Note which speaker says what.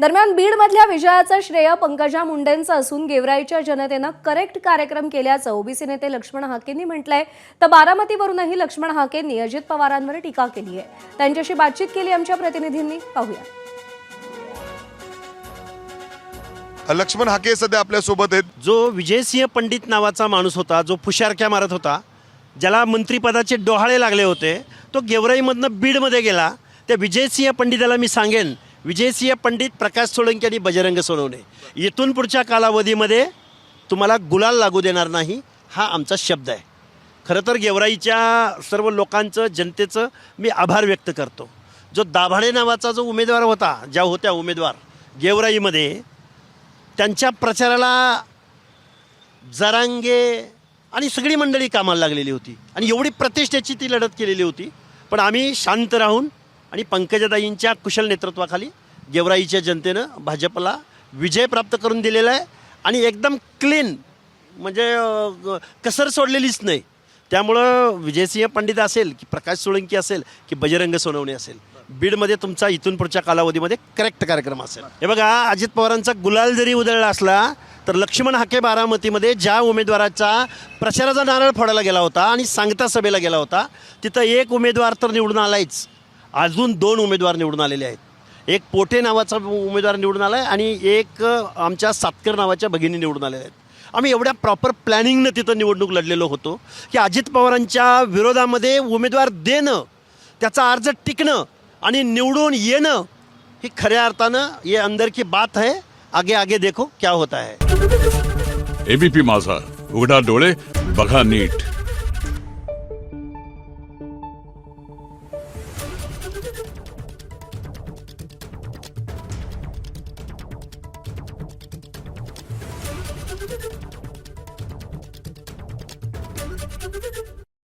Speaker 1: दरम्यान बीडमधल्या विजयाचं श्रेय पंकजा मुंडेंचं असून गेवराईच्या जनतेनं करेक्ट कार्यक्रम केल्याचं ओबीसी नेते लक्ष्मण हाकेंनी म्हटलंय. तर बारामतीवरूनही लक्ष्मण हाकेंनी अजित पवारांवर टीका केली आहे. त्यांच्याशी बातचीत केली आमच्या प्रतिनिधींनी. पाहूया.
Speaker 2: लक्ष्मण हाके सध्या आपल्यासोबत आहेत.
Speaker 3: जो विजयसिंह पंडित नावाचा माणूस होता जो फुशारक्या मारत होता ज्याला मंत्रिपदाचे डोहाळे लागले होते तो गेवराईमधनं बीडमध्ये गेला. त्या विजयसिंह पंडिताला मी सांगेन विजयसिंह पंडित प्रकाश सोळंकी आणि बजरंग सोनवणे. येथून पुढच्या कालावधीमध्ये तुम्हाला गुलाल लागू देणार नाही हा आमचा शब्द आहे. खरं तर गेवराईच्या सर्व लोकांचं जनतेचं मी आभार व्यक्त करतो. जो दाभाडे नावाचा जो उमेदवार होता ज्या होत्या उमेदवार गेवराईमध्ये त्यांच्या प्रचाराला जरांगे आणि सगळी मंडळी कामाला लागलेली होती. आणि एवढी प्रतिष्ठेची ती लढत केलेली होती. पण आम्ही शांत राहून आणि पंकजाताईंच्या कुशल नेतृत्वाखाली गेवराईच्या जनतेनं भाजपला विजय प्राप्त करून दिलेला आहे आणि एकदम क्लीन म्हणजे कसर सोडलेलीच नाही. त्यामुळं विजयसिंह पंडित असेल की प्रकाश सोळंकी असेल की बजरंग सोनवणे असेल बीडमध्ये तुमचा इथून पुढच्या कालावधीमध्ये करेक्ट कार्यक्रम असेल. हे बघा अजित पवारांचा गुलाल जरी उधळला असला तर लक्ष्मण हाके बारामतीमध्ये ज्या उमेदवाराचा प्रचाराचा नारळ फोडायला गेला होता आणि सांगता सभेला गेला होता तिथं एक उमेदवार तर निवडून आलायच. अजून दोन उमेदवार निवडून आलेले आहेत. एक पोटे नावाचा उमेदवार निवडून आला आहे आणि एक आमच्या सातकर नावाच्या भगिनी निवडून आलेल्या आहेत. आम्ही एवढ्या प्रॉपर प्लॅनिंगनं तिथं निवडणूक लढलेलो होतो की अजित पवारांच्या विरोधामध्ये उमेदवार देणं त्याचा अर्ज टिकणं आणि निवडून येणं ही खऱ्या अर्थानं ये अंदर की बात है आगे आगे देखो क्या होता है.
Speaker 4: एबीपी माझा. उघडा डोळे बघा नीट. Thank you.